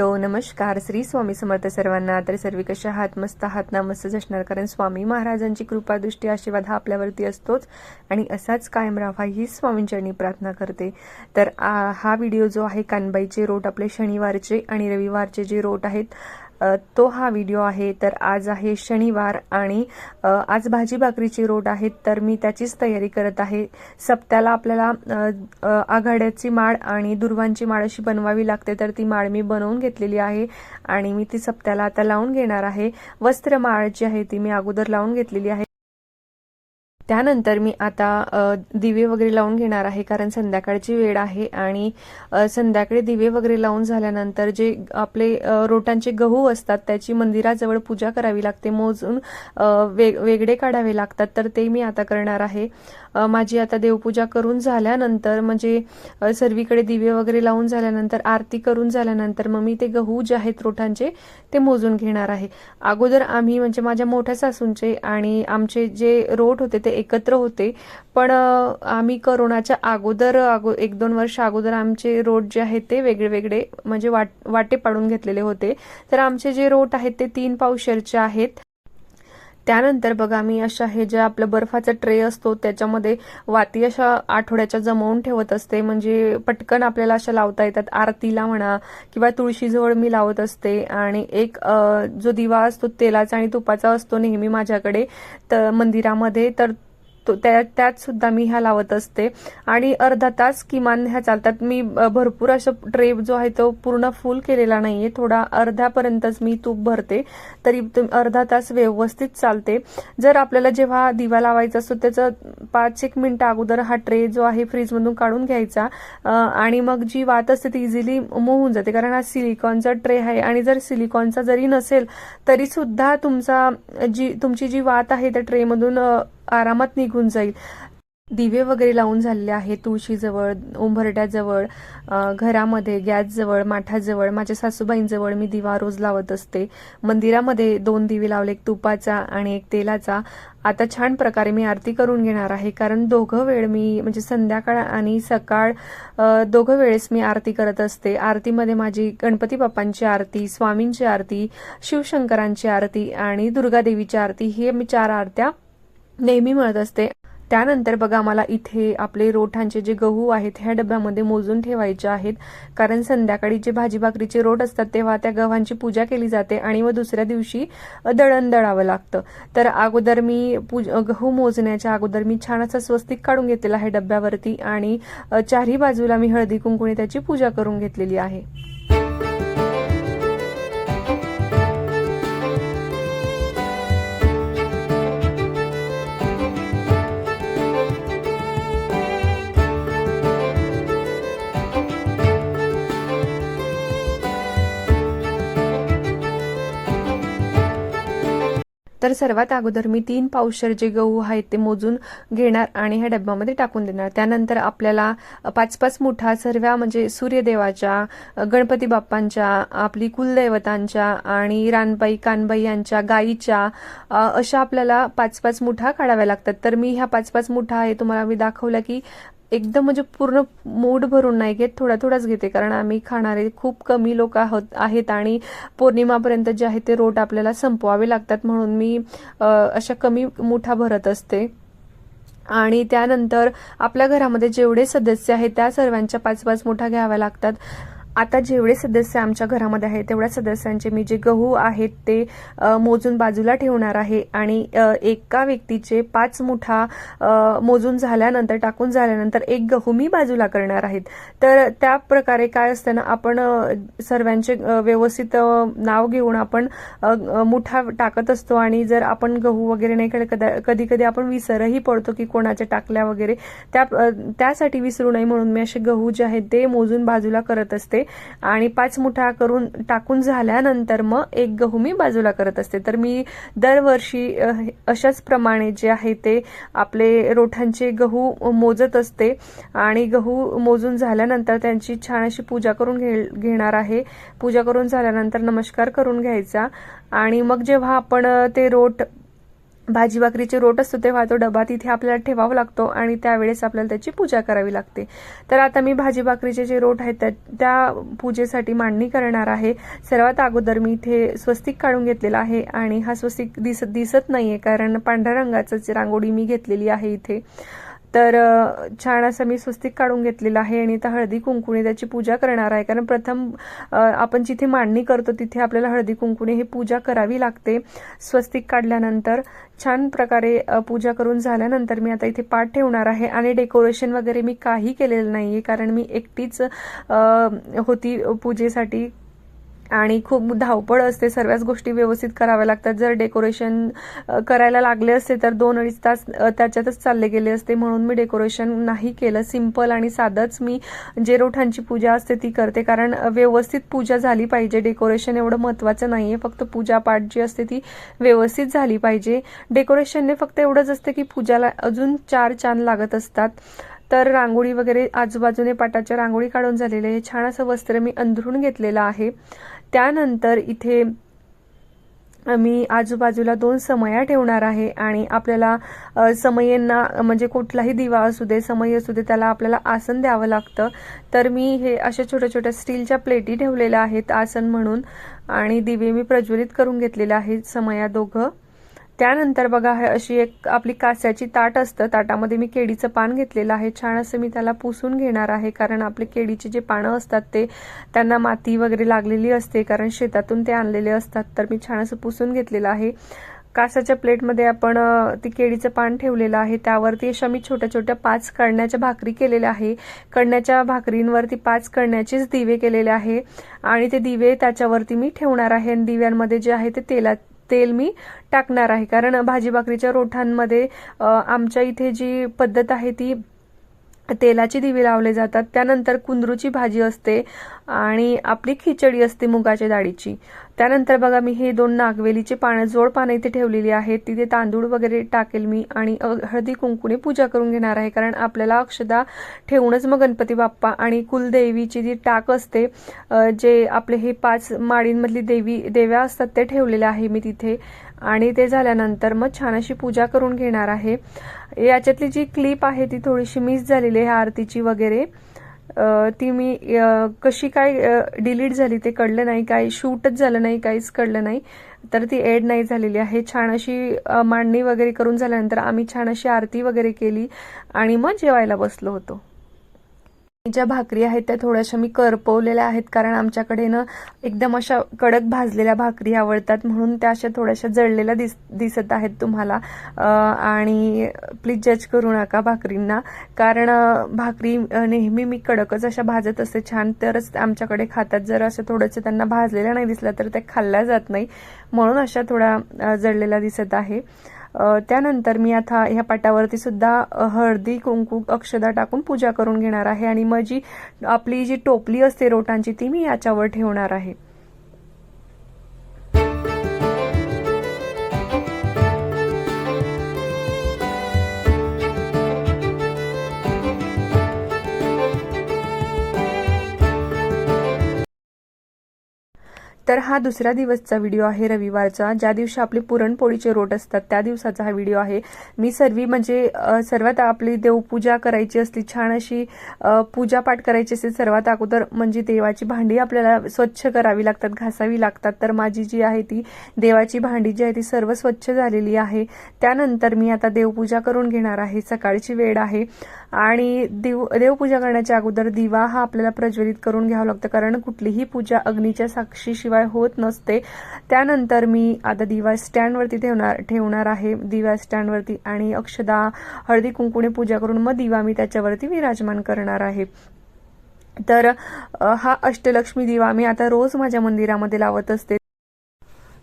Hello नमस्कार. श्री स्वामी समर्थ सर्वांना. तर सर्व कशा आहात? मस्त आहात ना? मस्तच असणार कारण स्वामी महाराजांची कृपादृष्टी आशीर्वाद हा आपल्यावरती असतोच. आणि असाच कायम राहावा ही स्वामींचरणी प्रार्थना करते. तर आ, हा व्हिडिओ जो आहे कानबाईचे रोट. आपले शनिवारचे आणि रविवारचे जे रोट आहेत तो हा व्हिडिओ आहे. तर आज आहे शनिवार आणि आज भाजी भाकरीची रोड आहेत तर मी त्याचीच तयारी करत आहे. सप्त्याला आपल्याला आघाड्याची माळ आणि दुर्वांची माळ अशी बनवावी लागते. तर ती माळ मी बनवून घेतलेली आहे आणि मी ती सप्त्याला आता लावून घेणार आहे. वस्त्र माळ जी आहे ती मी अगोदर लावून घेतलेली आहे. त्यानंतर मी आता दिवे वगैरे लावून घेणार आहे कारण संध्याकाळची वेळ आहे आणि संध्याकाळी दिवे वगैरे लावून झाल्यानंतर जे आपले रोटांचे गहू असतात त्याची मंदिराजवळ पूजा करावी लागते मोजून वेग वेगळे काढावे लागतात तर ते मी आता करणार आहे. माझी आता देवपूजा करून झाल्यानंतर म्हणजे सर्वीकडे दिवे वगैरे लावून झाल्यानंतर आरती करून झाल्यानंतर मग मी ते गहू जे आहेत रोटांचे ते मोजून घेणार आहे. अगोदर आम्ही म्हणजे माझ्या मोठ्या सासूंचे आणि आमचे जे रोट होते ते एकत्र होते. पण आम्ही करोनाच्या अगोदर अगो एक दोन वर्ष अगोदर आमचे रोट जे आहेत ते वेगळे वेगळे म्हणजे वाट वाटे पाडून घेतलेले होते. तर आमचे जे रोट आहेत ते तीन पावशेरचे आहेत. त्यानंतर बघा मी अशा हे जे आपलं बर्फाचा ट्रे असतो त्याच्यामध्ये वाती अशा आठवड्याच्या जमवून ठेवत असते. म्हणजे पटकन आपल्याला अशा लावता येतात. आरतीला म्हणा किंवा तुळशीजवळ मी लावत असते. आणि एक जो दिवा असतो तेलाचा आणि तुपाचा असतो नेहमी माझ्याकडे तर मंदिरामध्ये. तर तो त्या त्यात सुद्धा मी ह्या लावत असते. आणि अर्धा तास किमान ह्या चालतात. मी भरपूर असं ट्रे जो आहे तो पूर्ण फुल केलेला नाहीये. थोडा अर्ध्यापर्यंतच मी तूप भरते. तरी अर्धा तास व्यवस्थित चालते. जर आपल्याला जेव्हा दिवा लावायचा असतो त्याचं पाच एक मिनिटं अगोदर हा ट्रे जो आहे फ्रीजमधून काढून घ्यायचा. आणि मग जी वात असते ती इझिली मोहून जाते. कारण हा सिलिकॉनचा ट्रे आहे. आणि जर सिलिकॉनचा जरी नसेल तरी सुद्धा तुमचा जी तुमची जी वात आहे त्या ट्रेमधून आरामात निघून जाईल. दिवे वगैरे लावून झालेले आहे तुळशीजवळ उंबरट्याजवळ घरामध्ये गॅसजवळ माठाजवळ माझ्या सासूबाईंजवळ मी दिवा रोज लावत असते. मंदिरामध्ये दोन दिवे लावले एक तुपाचा आणि एक तेलाचा. आता छान प्रकारे मी आरती करून घेणार आहे कारण दोघं वेळ मी म्हणजे संध्याकाळ आणि सकाळ दोघं वेळेस मी आरती करत असते. आरतीमध्ये माझी गणपती बाप्पांची आरती स्वामींची आरती शिवशंकरांची आरती आणि दुर्गादेवीची आरती हे मी चार आरत्या नेहमी मिळत असते त्यानंतर बघा मला इथे आपले रोठांचे जे गहू आहेत ह्या डब्यामध्ये मोजून ठेवायचे आहेत. कारण संध्याकाळी जे भाजी भाकरीचे रोट असतात तेव्हा त्या गव्हांची पूजा केली जाते आणि मग दुसऱ्या दिवशी दळण दळावं लागतं. तर अगोदर मी पूज गहू मोजण्याच्या अगोदर मी छान असं स्वस्तिक काढून घेतलेला आहे डब्यावरती आणि चारही बाजूला मी हळदी कुंकुणी त्याची पूजा करून घेतलेली आहे. तर सर्वात अगोदर मी तीन पावशर जे गहू आहेत ते मोजून घेणार आणि ह्या डब्यामध्ये टाकून देणार. त्यानंतर आपल्याला पाच पाच मुठा सर्व म्हणजे सूर्यदेवाच्या गणपती बाप्पांच्या आपली कुलदैवतांच्या आणि रानबाई कानबाई यांच्या गाईच्या अशा आपल्याला पाच पाच मुठा काढाव्या लागतात. तर मी ह्या पाच पाच मुठा आहे तुम्हाला मी दाखवलं की एकदम म्हणजे पूर्ण मूड भरून नाही घेत थोडा थोडाच घेते. कारण आम्ही खाणारे खूप कमी लोक आहोत आहेत आणि पौर्णिमापर्यंत जे आहे ते रोट आपल्याला संपवावे लागतात म्हणून मी अशा कमी मुठा भरत असते. आणि त्यानंतर आपल्या घरामध्ये जेवढे सदस्य आहेत त्या सर्वांच्या पाच पाच मुठा घ्याव्या लागतात. आता जेवढे सदस्य आमच्या घरामध्ये आहेत तेवढ्या सदस्यांचे मी जे गहू आहेत ते मोजून बाजूला ठेवणार आहे आणि एका व्यक्तीचे पाच मुठा मोजून झाल्यानंतर टाकून झाल्यानंतर एक गहू मी बाजूला करणार आहेत. तर त्या प्रकारे काय असतं ना आपण सर्वांचे व्यवस्थित नाव घेऊन आपण मुठा टाकत असतो आणि जर आपण गहू वगैरे नाही कधी कधी कधी आपण विसरही पडतो की कोणाच्या टाकल्या वगैरे त्या त्यासाठी विसरू नये म्हणून मी असे गहू जे आहेत ते मोजून बाजूला करत असते. आणि पाच मुठा करून टाकून झाल्यानंतर मग एक गहू मी बाजूला करत असते. तर मी दरवर्षी अशाच प्रमाणे जे आहे ते आपले रोठांचे गहू मोजत असते. आणि गहू मोजून झाल्यानंतर त्यांची छान अशी पूजा करून घे घेणार आहे. पूजा करून झाल्यानंतर नमस्कार करून घ्यायचा. आणि मग जेव्हा आपण ते रोट भाजी भाकरीचे रोट असतो तेव्हा तो डबा तिथे आपल्याला ठेवावा लागतो आणि त्यावेळेस आपल्याला त्याची पूजा करावी लागते. तर आता मी भाजी भाकरीचे जे रोट आहेत त्या त्या पूजेसाठी मांडणी करणार आहे. सर्वात अगोदर मी इथे स्वस्तिक काढून घेतलेला आहे आणि हा स्वस्तिक दिसत दिसत नाहीये कारण पांढऱ्या रंगाचं रांगोळी मी घेतलेली आहे इथे. तर छान असं मी स्वस्तिक काढून घेतलेलं आहे आणि आता हळदी कुंकुणे त्याची पूजा करणार आहे. कारण प्रथम आपण जिथे मांडणी करतो तिथे आपल्याला हळदी कुंकुने ही पूजा करावी लागते स्वस्तिक काढल्यानंतर. छान प्रकारे पूजा करून झाल्यानंतर मी आता इथे पाठ ठेवणार आहे आणि डेकोरेशन वगैरे मी काही केलेलं नाही आहे कारण मी एकटीच होती पूजेसाठी आणि खूप धावपळ असते. सर्वच गोष्टी व्यवस्थित कराव्या लागतात. जर डेकोरेशन करायला लागले असते तर दोन अडीच तास त्याच्यातच चालले गेले असते. म्हणून मी डेकोरेशन नाही केलं. सिंपल आणि साधंच मी जे रोठांची पूजा असते ती करते. कारण व्यवस्थित पूजा झाली पाहिजे. डेकोरेशन एवढं महत्त्वाचं नाही आहे फक्त पूजापाठ जी असते ती व्यवस्थित झाली पाहिजे. डेकोरेशनने फक्त एवढंच असतं की पूजाला अजून चार चांद लागत असतात. तर रांगोळी वगैरे आजूबाजूने पाटाच्या रांगोळी काढून झालेले हे छान असं वस्त्र मी अंधरून घेतलेलं आहे. त्यानंतर इथे मी आजूबाजूला दोन समया ठेवणार आहे आणि आपल्याला समयांना म्हणजे कुठलाही दिवा असू दे समय असू दे त्याला आपल्याला आसन द्यावं लागतं. तर मी हे अशा छोट्या छोट्या स्टीलच्या प्लेटी ठेवलेल्या आहेत आसन म्हणून आणि दिवे मी प्रज्वलित करून घेतलेले आहेत समया दोघं. त्यानंतर बघा अशी एक आपली कास्याची ताट असतं. ताटामध्ये मी केळीचं पान घेतलेलं आहे. छान असं मी त्याला पुसून घेणार आहे कारण आपले केळीचे जे पानं असतात ते त्यांना माती वगैरे लागलेली असते कारण शेतातून ते आणलेले असतात. तर मी छान असं पुसून घेतलेलं आहे. कासाच्या प्लेटमध्ये आपण ती केळीचं पान ठेवलेलं आहे. त्यावरती अशा मी छोट्या छोट्या पाच कळण्याच्या भाकरी केलेल्या आहे. कळण्याच्या भाकरींवरती पाच कळण्याचेच दिवे केलेले आहे. आणि ते दिवे त्याच्यावरती मी ठेवणार आहे. आणि दिव्यांमध्ये जे आहे ते तेलात तेल मी टाकणार आहे. कारण भाजी भाकरीच्या रोठांमध्ये आमच्या इथे जी पद्धत आहे ती तेलाची दिवे लावले जातात. त्यानंतर कुंदरूची भाजी असते आणि आपली खिचडी असते मुगाच्या डाळीची. त्यानंतर बघा मी हे दोन नागवेलीचे पानं जोड पानं इथे ठेवलेली आहेत. तिथे तांदूळ वगैरे टाकेल मी आणि हळदी कुंकुने पूजा करून घेणार आहे. कारण आपल्याला अक्षदा ठेवूनच मग गणपती बाप्पा आणि कुलदेवीची जी टाक असते जे आपले हे पाच माळींमधली देवी देव्या असतात ते ठेवलेले आहे मी तिथे. आणि ते झाल्यानंतर मग छान अशी पूजा करून घेणार आहे. याच्यातली जी क्लिप आहे ती थोडीशी मिस झालेली आहे आरतीची वगैरे. ती मी कशी काय डिलीट झाली ते कळलं नाही काय शूटच झालं नाही काहीच कळलं नाही. तर ती एड नाही झालेली आहे. छान अशी मांडणी वगैरे करून झाल्यानंतर आम्ही छान अशी आरती वगैरे केली आणि मग जेवायला बसलो होतो. ज्या भाकरी आहेत त्या थोड्याशा मी करपवलेल्या आहेत कारण आमच्याकडे ना एकदम अशा कडक भाजलेल्या भाकरी आवडतात म्हणून त्या अशा थोड्याशा जळलेल्या दिस दिसत आहेत तुम्हाला. आणि प्लीज जज करू नका भाकरींना कारण भाकरी नेहमी मी कडकच अशा भाजत असते छान तरच आमच्याकडे खातात. जर असं थोडंसं त्यांना भाजलेल्या नाही दिसल्या तर त्या खाल्ल्या जात नाही. म्हणून अशा थोड्या जळलेल्या दिसत आहे. त्यानंतर मी आता ह्या पाटावरती सुद्धा हळदी कुंकू अक्षदा टाकून पूजा करून घेणार आहे. आणि मग जी आपली जी टोपली असते रोटांची ती मी याच्यावर ठेवणार आहे. तर हा दुसऱ्या दिवसचा व्हिडिओ आहे रविवारचा. ज्या दिवशी आपले पुरणपोळीचे रोट असतात त्या दिवसाचा हा व्हिडिओ आहे. मी सर्वी म्हणजे सर्वात आपली देवपूजा करायची असली छान अशी पूजापाठ करायची असते सर्वात अगोदर म्हणजे देवाची भांडी आपल्याला स्वच्छ करावी लागतात घासावी लागतात. तर माझी जी आहे ती देवाची भांडी जी आहे ती सर्व स्वच्छ झालेली आहे. त्यानंतर मी आता देवपूजा करून घेणार आहे. सकाळची वेळ आहे. आणि देव देवपूजा करण्याच्या अगोदर दिवा हा आपल्याला प्रज्वलित करून घ्यावा लागतं. कारण कुठलीही पूजा अग्नीच्या साक्षीशिवाय होत नसते. त्यानंतर मी आता दिवा स्टँडवरती ठेवणार ठेवणार आहे. दिवा स्टँडवरती आणि अक्षदा हळदी कुंकुणे पूजा करून मग दिवा मी त्याच्यावरती विराजमान करणार आहे. तर हा अष्टलक्ष्मी दिवा मी आता रोज माझ्या मंदिरामध्ये लावत असते.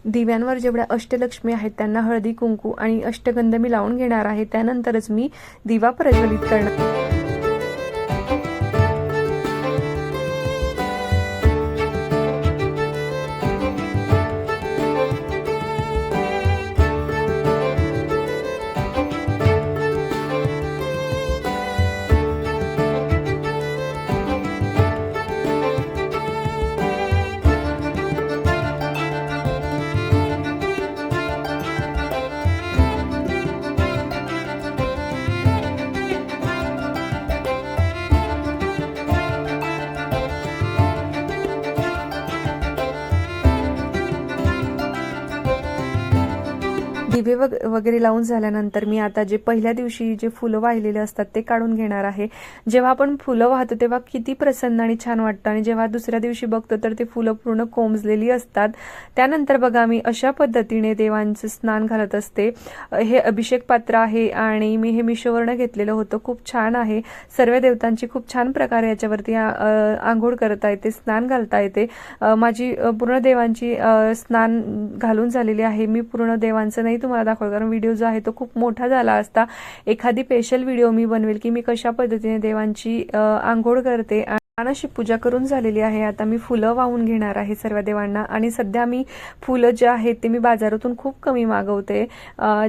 दिव्यांवर जेवढ्या अष्टलक्ष्मी आहेत त्यांना हळदी कुंकू आणि अष्टगंध मी लावून घेणार आहे. त्यानंतरच मी दिवा प्रज्वलित करणार. वग वगैरे लावून झाल्यानंतर मी आता जे पहिल्या दिवशी जे फुलं वाहिलेले असतात ते काढून घेणार आहे. जेव्हा आपण फुलं वाहतो तेव्हा किती प्रसन्न आणि छान वाटतं. आणि जेव्हा दुसऱ्या दिवशी बघतो तर ते फुलं पूर्ण कोंबजलेली असतात. त्यानंतर बघा मी अशा पद्धतीने देवांचं स्नान घालत असते. हे अभिषेक पात्र आहे आणि मी हे मिशोवरनं घेतलेलं होतं. खूप छान आहे. सर्व देवतांची खूप छान प्रकारे याच्यावरती आंघोळ करता येते स्नान घालता येते. माझी पूर्ण देवांची स्नान घालून झालेली आहे. मी पूर्ण देवांचं नाही तुम्हाला दाखवलं. कारण व्हिडिओ जो आहे तो खूप मोठा झाला असता. एखादी स्पेशल व्हिडिओ मी बनवेल की मी कशा पद्धतीने देवांची आंघोळ करते आणि अशी पूजा करून झालेली आहे. आता मी फुलं वाहून घेणार आहे सर्व देवांना. आणि सध्या मी फुलं जे आहेत ते मी बाजारातून खूप कमी मागवते.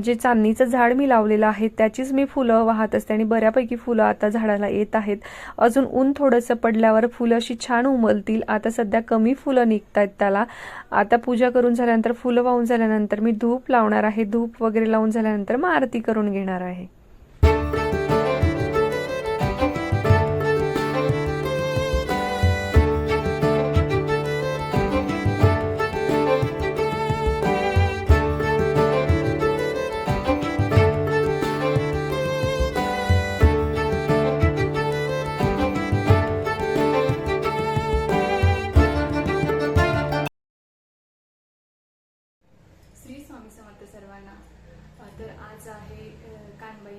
जे चांदणीचं झाड मी लावलेलं आहे त्याचीच मी फुलं वाहत असते आणि बऱ्यापैकी फुलं आता झाडाला येत आहेत. अजून ऊन थोडंसं पडल्यावर फुलं अशी छान उमलतील. आता सध्या कमी फुलं निघत आहेत त्याला. आता पूजा करून झाल्यानंतर फुलं वाहून झाल्यानंतर मी धूप लावणार आहे. धूप वगैरे लावून झाल्यानंतर मग आरती करून घेणार आहे.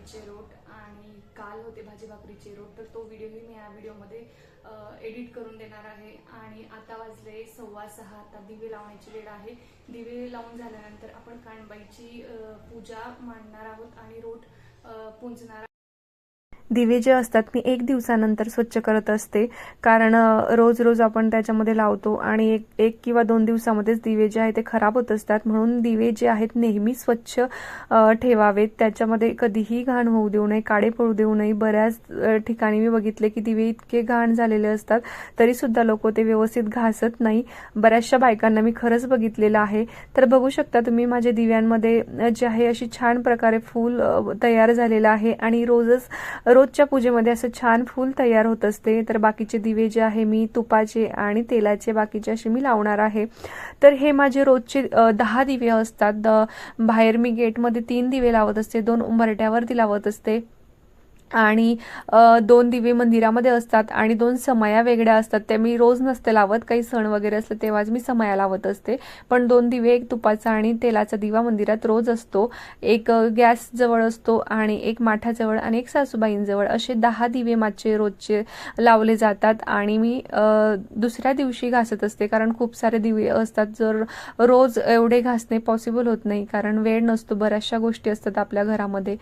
कानबाईचे रोट आणि काल होते भाजी भाकरीचे रोट तर तो व्हिडिओही मी या व्हिडिओमध्ये एडिट करून देणार आहे. आणि आता वाजले सव्वा सहा आता दिवे लावण्याची वेळ आहे. दिवे लावून झाल्यानंतर आपण कानबाईची पूजा मांडणार आहोत आणि रोट पुंजणार दिवे जे असतात मी एक दिवसानंतर स्वच्छ करत असते. कारण रोज रोज आपण त्याच्यामध्ये लावतो आणि एक एक किंवा दोन दिवसामध्येच दिवे जे आहेत ते खराब होत असतात. म्हणून दिवे जे आहेत नेहमी स्वच्छ ठेवावेत. त्याच्यामध्ये कधीही घाण होऊ देऊ नये काळे पडू देऊ नये. बऱ्याच ठिकाणी मी बघितले की दिवे इतके घाण झालेले असतात तरीसुद्धा लोक ते व्यवस्थित घासत नाही. बऱ्याचशा बायकांना मी खरंच बघितलेलं आहे. तर बघू शकता तुम्ही माझ्या दिव्यांमध्ये जे आहे अशी छान प्रकारे फूल तयार झालेलं आहे. आणि रोजच रोजच्या पूजेमध्ये असं छान फूल तयार होत असते. तर बाकीचे दिवे जे आहे मी तुपाचे आणि तेलाचे बाकीचे असे मी लावणार आहे. तर हे माझे रोजचे दहा दिवे असतात. बाहेर मी गेटमध्ये तीन दिवे लावत असते. दोन उंबरट्यावरती लावत असते. आणि दोन दिवे मंदिरामध्ये असतात आणि दोन समया वेगळ्या असतात. त्या मी रोज नसते लावत. काही सण वगैरे असले तेव्हाच मी समया लावत असते. पण दोन दिवे एक तुपाचा आणि तेलाचा दिवा मंदिरात रोज असतो. एक गॅस जवळ असतो आणि एक माठाजवळ आणि एक सासूबाईंजवळ असे दहा दिवे माझे रोजचे लावले जातात. आणि मी दुसऱ्या दिवशी घासत असते कारण खूप सारे दिवे असतात. जर रोज एवढे घासणे पॉसिबल होत नाही कारण वेळ नसतो. बऱ्याचशा गोष्टी असतात आपल्या घरामध्ये.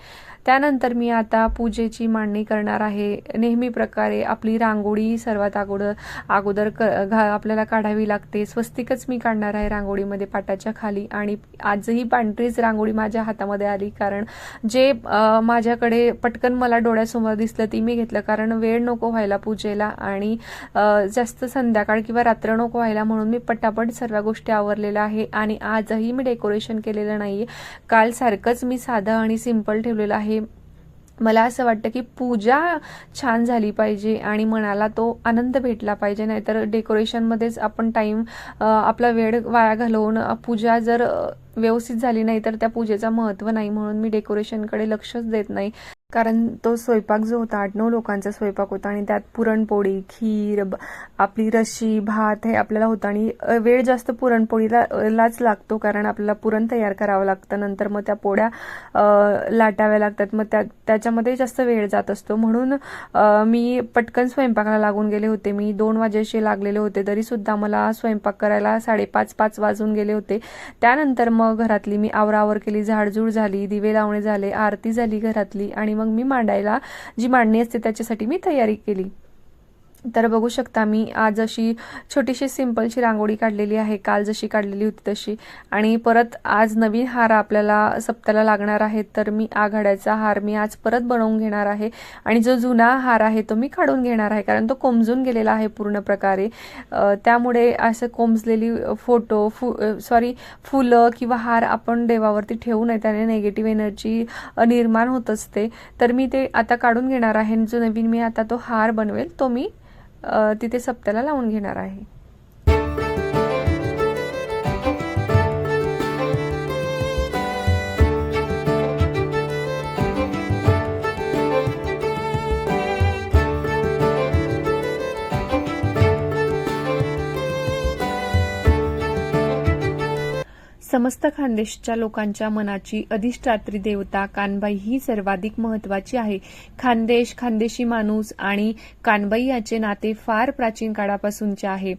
त्यानंतर मी आता पूजेची मांडणी करणार आहे. नेहमी प्रकारे आपली रांगोळी सर्वात अगोदर अगोदर क घा आपल्याला काढावी लागते. स्वस्तिकच मी काढणार आहे रांगोळीमध्ये पाटाच्या खाली आणि आजही पांढरीच रांगोळी माझ्या हातामध्ये आली कारण जे माझ्याकडे पटकन मला डोळ्यासमोर दिसलं ती मी घेतलं कारण वेळ नको व्हायला पूजेला आणि जास्त संध्याकाळ किंवा रात्र नको व्हायला म्हणून मी पटापट सर्व गोष्टी आवरलेल्या आहे आणि आजही मी डेकोरेशन केलेलं नाही काल सारखंच मी साधं आणि सिंपल ठेवलेलं आहे. मला असं वाटतं की पूजा छान झाली पाहिजे आणि मनाला तो आनंद भेटला पाहिजे. नाहीतर डेकोरेशनमध्येच आपण टाईम आपला वेळ वाया घालवून पूजा जर व्यवस्थित झाली नाही तर त्या पूजेचं महत्त्व नाही म्हणून मी डेकोरेशनकडे लक्षच देत नाही. कारण तो स्वयंपाक जो होता आठ नऊ लोकांचा स्वयंपाक होता आणि त्यात पुरणपोळी खीर आपली रशी भात हे आपल्याला होतं आणि वेळ जास्त पुरणपोळीला लाच लागतो कारण आपल्याला पुरण तयार करावं लागतं. नंतर मग त्या पोळ्या लाटाव्या लागतात. मग त्या त्याच्यामध्ये जास्त वेळ जात असतो. म्हणून मी पटकन स्वयंपाकाला लागून गेले होते. मी दोन वाजेशी लागलेले होते. तरी सुद्धा मला स्वयंपाक करायला साडेपाच पाच वाजून गेले होते. त्यानंतर मग घरातली मी आवरावर केली. झाडझूड झाली दिवे लावणे झाले आरती झाली घरातली आणि मग मी मांडायला जी मांडणी असते त्याच्यासाठी मी तयारी केली. तर बघू शकता मी आज अशी छोटीशी सिंपलची रांगोळी काढलेली आहे. काल जशी काढलेली होती तशी. आणि परत आज नवीन हार आपल्याला सप्त्याला लागणार आहे तर मी आघाड्याचा हार मी आज परत बनवून घेणार आहे. आणि जो जुना हार आहे तो मी काढून घेणार आहे. कारण तो कोमजून गेलेला आहे पूर्ण प्रकारे. त्यामुळे असं कोमजलेली फोटो फु सॉरी फुलं किंवा हार आपण देवावरती ठेवू नये. त्याने नेगेटिव्ह एनर्जी निर्माण होत असते. तर मी ते आता काढून घेणार आहे. आणि जो नवीन मी आता तो हार बनवेल तो मी तिथे सप्त्याला लावून घेणार आहे. समस्त खानदेशच्या लोकांच्या मनाची अधिष्ठात्री देवता कानबाई ही सर्वाधिक महत्वाची आहे. खानदेश खानदेशी माणूस आणि कानबाई याचे नाते फार प्राचीन काळापासूनचे आहे.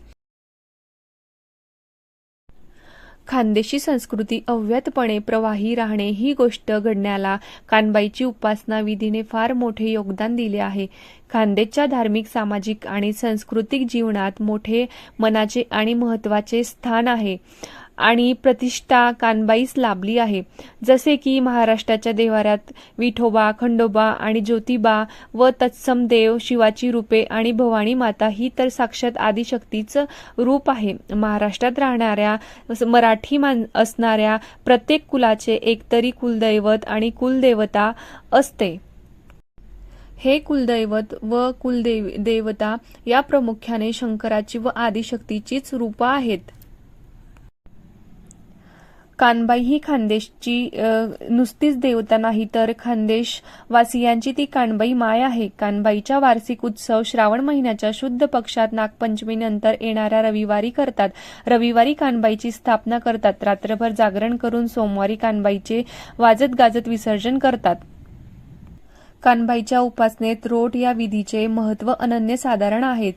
खानदेशी संस्कृती अव्यतपणे प्रवाही राहणे ही गोष्ट घडण्याला कानबाईची उपासना विधीने फार मोठे योगदान दिले आहे. खानदेशच्या धार्मिक सामाजिक आणि सांस्कृतिक जीवनात मोठे मनाचे आणि महत्त्वाचे स्थान आहे. आणि प्रतिष्ठा कानबाईस लाभली आहे. जसे की महाराष्ट्राच्या देवाऱ्यात विठोबा खंडोबा आणि ज्योतिबा व तत्सम देव शिवाची रूपे आणि भवानी माता ही तर साक्षात आदिशक्तीचं रूप आहे. महाराष्ट्रात राहणाऱ्या मराठी मान असणाऱ्या प्रत्येक कुलाचे एकतरी कुलदैवत आणि कुलदेवता असते. हे कुलदैवत व कुलदेव देवता या प्रामुख्याने शंकराची व आदिशक्तीचीच रूपं आहेत. कानबाई ही खानदेशची नुसतीच देवता नाही तर खानदेश वासियांची ती कानबाई माय आहे. कानबाईच्या वार्षिक उत्सव श्रावण महिन्याच्या शुद्ध पक्षात नागपंचमीनंतर येणाऱ्या रविवारी करतात. रविवारी कानबाईची स्थापना करतात. रात्रभर जागरण करून सोमवारी कानबाईचे वाजत गाजत विसर्जन करतात. कानबाईच्या उपासनेत रोट या विधीचे महत्त्व अनन्यसाधारण आहेत.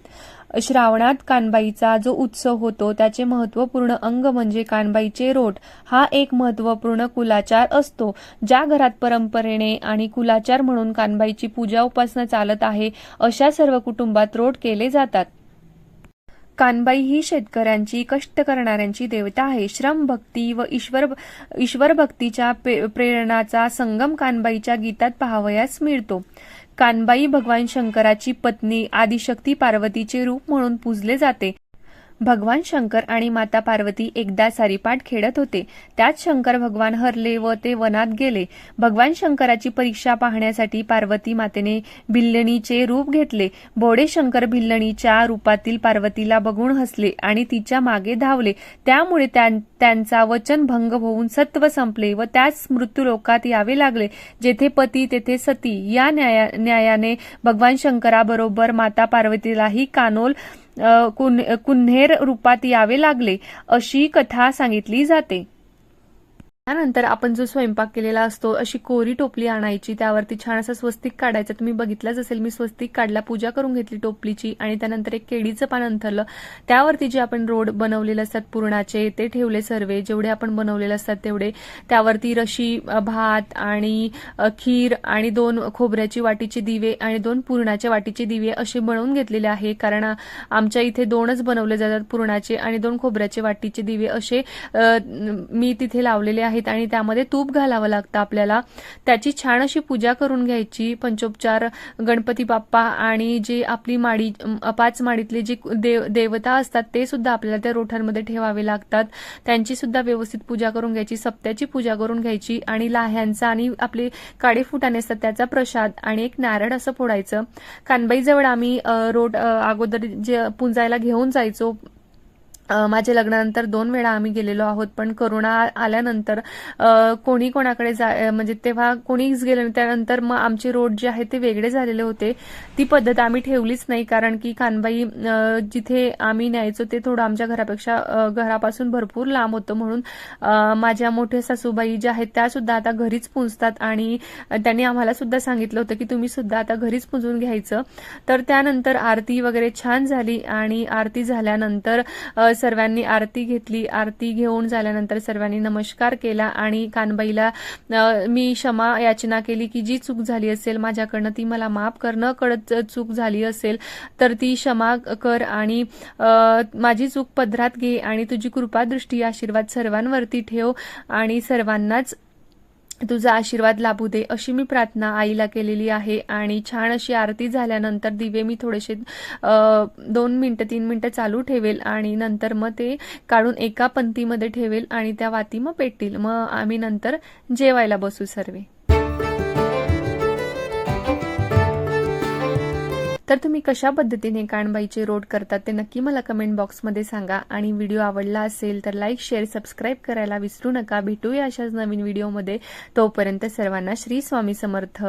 श्रावणात कानबाईचा जो उत्सव होतो त्याचे महत्त्वपूर्ण अंग म्हणजे कानबाईचे रोट. हा एक महत्त्वपूर्ण कुलाचार असतो. ज्या घरात परंपरेने आणि कुलाचार म्हणून कानबाईची पूजा उपासना चालत आहे अशा सर्व कुटुंबात रोट केले जातात. कानबाई ही शेतकऱ्यांची कष्ट करणाऱ्यांची देवता आहे. श्रम भक्ती व ईश्वर ईश्वर भक्तीच्या पे- प्रेरणाचा संगम कानबाईच्या गीतात पाहावयास मिळतो. कानबाई भगवान शंकराची पत्नी आदिशक्ती पार्वतीचे रूप म्हणून पूजले जाते. भगवान शंकर आणि माता पार्वती एकदा सारीपाठ खेळत होते. त्यात शंकर भगवान हरले व ते वनात गेले. भगवान शंकराची परीक्षा पाहण्यासाठी पार्वती मातेने भिल्लणीचे रूप घेतले. बोडे शंकर भिल्लणीच्या रूपातील पार्वतीला बघून हसले आणि तिच्यामागे धावले. त्यामुळे त्यां- त्यांचा वचनभंग होऊन सत्व संपले व त्याच मृत्यूलोकात यावे लागले. जेथे पती तेथे सती. या न्याया न्यायाने भगवान शंकराबरोबर माता पार्वतीलाही कानोल कुन्हेर रूपात यावे लागले अशी कथा सांगितली जाते. त्यानंतर आपण जो स्वयंपाक केलेला असतो अशी कोरी टोपली आणायची त्यावरती छान असा स्वस्तिक काढायचा. तुम्ही बघितलंच असेल मी स्वस्तिक काढला पूजा करून घेतली टोपलीची आणि त्यानंतर एक केळीचं पान अंथरलं. त्यावरती जे आपण रोड बनवलेले असतात पुरणाचे ते ठेवले सर्वे. जेवढे आपण बनवलेले असतात तेवढे. त्यावरती रशी भात आणि खीर आणि दोन खोबऱ्याची वाटीचे दिवे आणि दोन पुरणाच्या वाटीचे दिवे असे बनवून घेतलेले आहे. कारण आमच्या इथे दोनच बनवले जातात पुरणाचे आणि दोन खोबऱ्याचे वाटीचे दिवे. असे मी तिथे लावलेले आहेत. आणि त्यामध्ये तूप घालावं लागतं आपल्याला. त्याची छान अशी पूजा करून घ्यायची. पंचोपचार गणपती बाप्पा आणि जे आपली माडी पाच माडीतले जे देव देवता असतात ते सुद्धा आपल्याला त्या रोठांमध्ये ठेवावे लागतात. त्यांची सुद्धा व्यवस्थित पूजा करून घ्यायची सप्त्याची पूजा करून घ्यायची आणि लाह्यांचा आणि आपले काडे फुटाणे असतात त्याचा प्रसाद आणि एक नारळ असं फोडायचं. कानबाईजवळ आम्ही रोट अगोदर जे पुंजायला घेऊन जायचो माझ्या लग्नानंतर दोन वेळा आम्ही गेलेलो आहोत पण करोना आल्यानंतर कोणी कोणाकडे जा म्हणजे तेव्हा कोणीच गेलं त्यानंतर मग आमचे रोड जे आहे ते वेगळे झालेले होते. ती पद्धत आम्ही ठेवलीच नाही कारण की कानबाई जिथे आम्ही न्यायचो ते थोडं आमच्या घरापेक्षा घरापासून भरपूर लांब होतं म्हणून माझ्या मोठ्या सासूबाई ज्या आहेत त्या सुद्धा आता घरीच पुंजतात आणि त्यांनी आम्हाला सुद्धा सांगितलं होतं की तुम्ही सुद्धा आता घरीच पुंजून घ्यायचं. तर त्यानंतर आरती वगैरे छान झाली आणि आरती झाल्यानंतर सर्वांनी आरती घेतली. आरती घेऊन झाल्यानंतर सर्वांनी नमस्कार केला आणि कानबाईला मी क्षमा याचना केली की जी चूक झाली असेल माझ्याकडनं ती मला माफ कर. न कळत चूक झाली असेल तर ती क्षमा कर आणि माझी चूक पदरात घे आणि तुझी कृपादृष्टी आशीर्वाद सर्वांवरती ठेव आणि सर्वांनाच तुझा आशीर्वाद लाभू दे अशी मी प्रार्थना आईला केलेली आहे. आणि छान अशी आरती झाल्यानंतर दिवे मी थोडेसे दोन मिनटं तीन मिनटं चालू ठेवेल आणि नंतर मग ते काढून एका पंक्तीमध्ये ठेवेल आणि त्या वाती मग पेटतील. मग आम्ही नंतर जेवायला बसू सर्वे. तर तुम्ही कशा पद्धतीने कानबाईचे रोड करतात ते नक्की मला कमेंट बॉक्समध्ये सांगा. आणि व्हिडिओ आवडला असेल तर लाईक शेअर सबस्क्राईब करायला विसरू नका. भेटूया अशाच नवीन व्हिडिओमध्ये तोपर्यंत सर्वांना श्री स्वामी समर्थ.